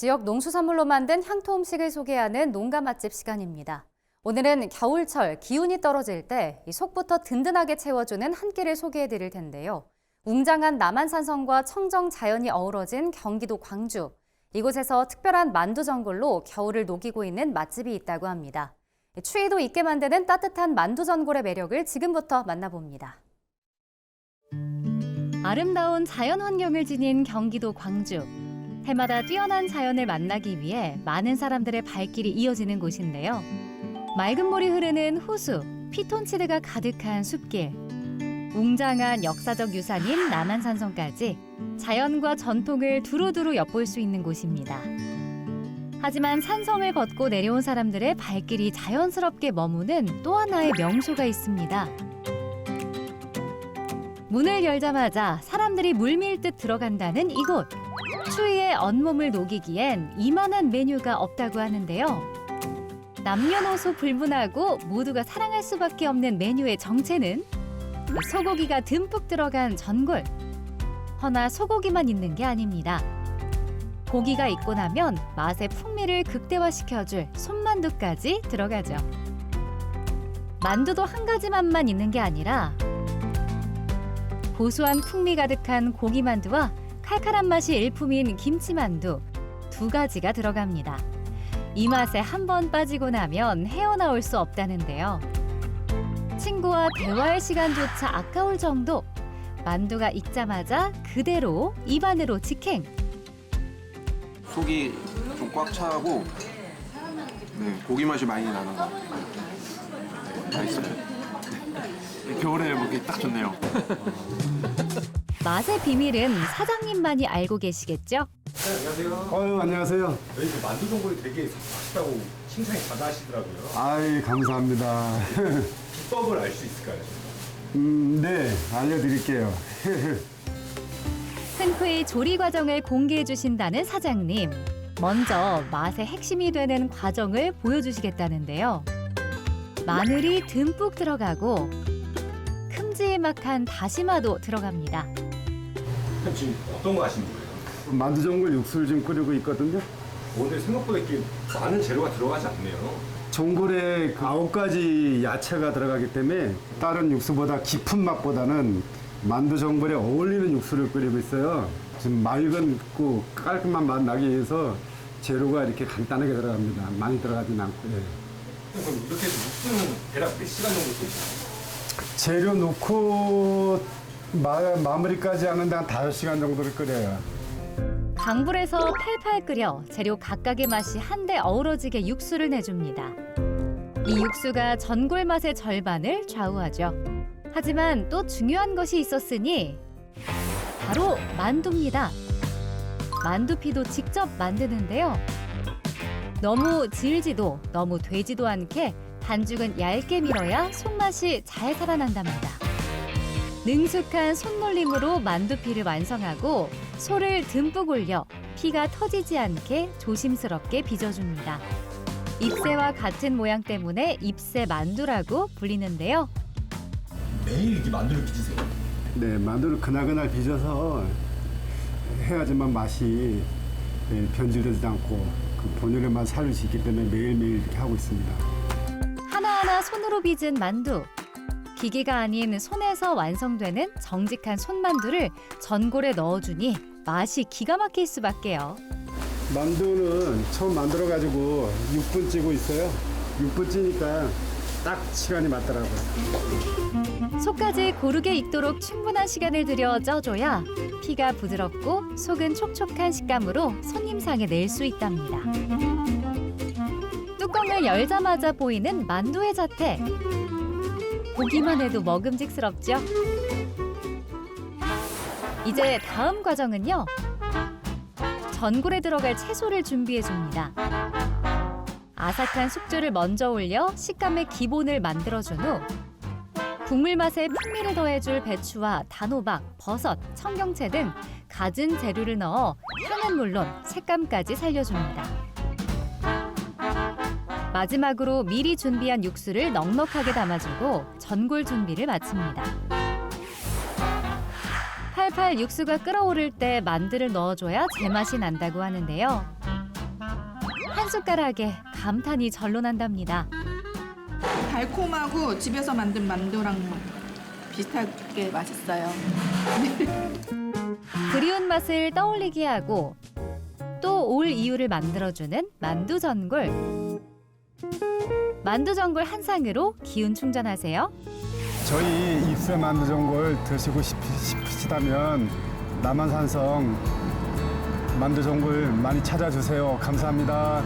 지역 농수산물로 만든 향토 음식을 소개하는 농가 맛집 시간입니다. 오늘은 겨울철 기운이 떨어질 때이 속부터 든든하게 채워주는 한 끼를 소개해 드릴 텐데요. 웅장한 남한산성과 청정 자연이 어우러진 경기도 광주. 이곳에서 특별한 만두 전골로 겨울을 녹이고 있는 맛집이 있다고 합니다. 추위도 잊게 만드는 따뜻한 만두 전골의 매력을 지금부터 만나봅니다. 아름다운 자연 환경을 지닌 경기도 광주. 해마다 뛰어난 자연을 만나기 위해 많은 사람들의 발길이 이어지는 곳인데요. 맑은 물이 흐르는 호수, 피톤치드가 가득한 숲길, 웅장한 역사적 유산인 남한산성까지 자연과 전통을 두루두루 엿볼 수 있는 곳입니다. 하지만 산성을 걷고 내려온 사람들의 발길이 자연스럽게 머무는 또 하나의 명소가 있습니다. 문을 열자마자 사람들이 물밀듯 들어간다는 이곳. 추위에 온몸을 녹이기엔 이만한 메뉴가 없다고 하는데요. 남녀노소 불문하고 모두가 사랑할 수밖에 없는 메뉴의 정체는 소고기가 듬뿍 들어간 전골. 허나 소고기만 있는 게 아닙니다. 고기가 있고 나면 맛의 풍미를 극대화시켜줄 손만두까지 들어가죠. 만두도 한 가지 맛만 있는 게 아니라 고소한 풍미 가득한 고기만두와 칼칼한 맛이 일품인 김치만두 두 가지가 들어갑니다. 이 맛에 한 번 빠지고 나면 헤어나올 수 없다는데요. 친구와 대화할 시간조차 아까울 정도 만두가 익자마자 그대로 입안으로 직행. 속이 좀 꽉 차고 네, 고기 맛이 많이 나는 것 같아요. 네, 맛있어요. 겨울에 먹기 딱 좋네요. 맛의 비밀은 사장님만이 알고 계시겠죠? 어유 안녕하세요. 저희 그 만두 전골이 되게 맛있다고 칭찬이 자자하시더라고요. 아이 감사합니다. 비법을 알 수 있을까요? 음, 네 알려드릴게요. 승크의 조리 과정을 공개해 주신다는 사장님. 먼저 맛의 핵심이 되는 과정을 보여주시겠다는데요. 마늘이 듬뿍 들어가고 큼지막한 다시마도 들어갑니다. 그럼 지금 어떤 거 하시는 거예요? 만두 전골 육수를 지금 끓이고 있거든요. 오늘 생각보다 이렇게 많은 재료가 들어가지 않네요. 전골에 그 아홉 가지 야채가 들어가기 때문에 다른 육수보다 깊은 맛보다는 만두 전골에 어울리는 육수를 끓이고 있어요. 지금 맑은 고 깔끔한 맛 나기 위해서 재료가 이렇게 간단하게 들어갑니다. 많이 들어가진 않고. 요 그럼 이렇게 해서 육수는 대략 몇 시간 정도 끓이세요? 재료 넣고 마, 마무리까지 하는데 한 5시간 정도를 끓여요. 강불에서 팔팔 끓여 재료 각각의 맛이 한데 어우러지게 육수를 내줍니다. 이 육수가 전골 맛의 절반을 좌우하죠. 하지만 또 중요한 것이 있었으니 바로 만두입니다. 만두피도 직접 만드는데요. 너무 질지도 너무 되지도 않게 반죽은 얇게 밀어야 손맛이 잘 살아난답니다. 능숙한 손놀림으로 만두피를 완성하고 소를 듬뿍 올려 피가 터지지 않게 조심스럽게 빚어줍니다. 잎새와 같은 모양 때문에 잎새 만두라고 불리는데요. 매일 이렇게 만두를 빚으세요? 네, 만두를 그날그날 빚어서 해야지만 맛이 예, 변질되지 않고 그 본연의 맛 살릴 수 있기 때문에 매일매일 이렇게 하고 있습니다. 하나하나 손으로 빚은 만두. 기계가 아닌 손에서 완성되는 정직한 손만두를 전골에 넣어주니 맛이 기가 막힐 수밖에요. 만두는 처음 만들어 가지고 6분 찌고 있어요. 6분 찌니까 딱 시간이 맞더라고요. 속까지 고르게 익도록 충분한 시간을 들여 쪄줘야 피가 부드럽고 속은 촉촉한 식감으로 손님상에 낼 수 있답니다. 뚜껑을 열자마자 보이는 만두의 자태. 보기만 해도 먹음직스럽죠? 이제 다음 과정은요. 전골에 들어갈 채소를 준비해 줍니다. 아삭한 숙주를 먼저 올려 식감의 기본을 만들어 준 후 국물 맛에 풍미를 더해줄 배추와 단호박, 버섯, 청경채 등 갖은 재료를 넣어 향은 물론 색감까지 살려줍니다. 마지막으로 미리 준비한 육수를 넉넉하게 담아주고 전골 준비를 마칩니다. 팔팔 육수가 끓어오를 때 만두를 넣어줘야 제맛이 난다고 하는데요. 숟가락에 감탄이 절로 난답니다. 달콤하고 집에서 만든 만두랑 비슷하게 맛있어요. 그리운 맛을 떠올리게 하고 또 올 이유를 만들어주는 만두 전골. 만두 전골 한 상으로 기운 충전하세요. 저희 입새 만두 전골 드시고 싶, 싶으시다면 남한산성 만두 전골 많이 찾아주세요. 감사합니다.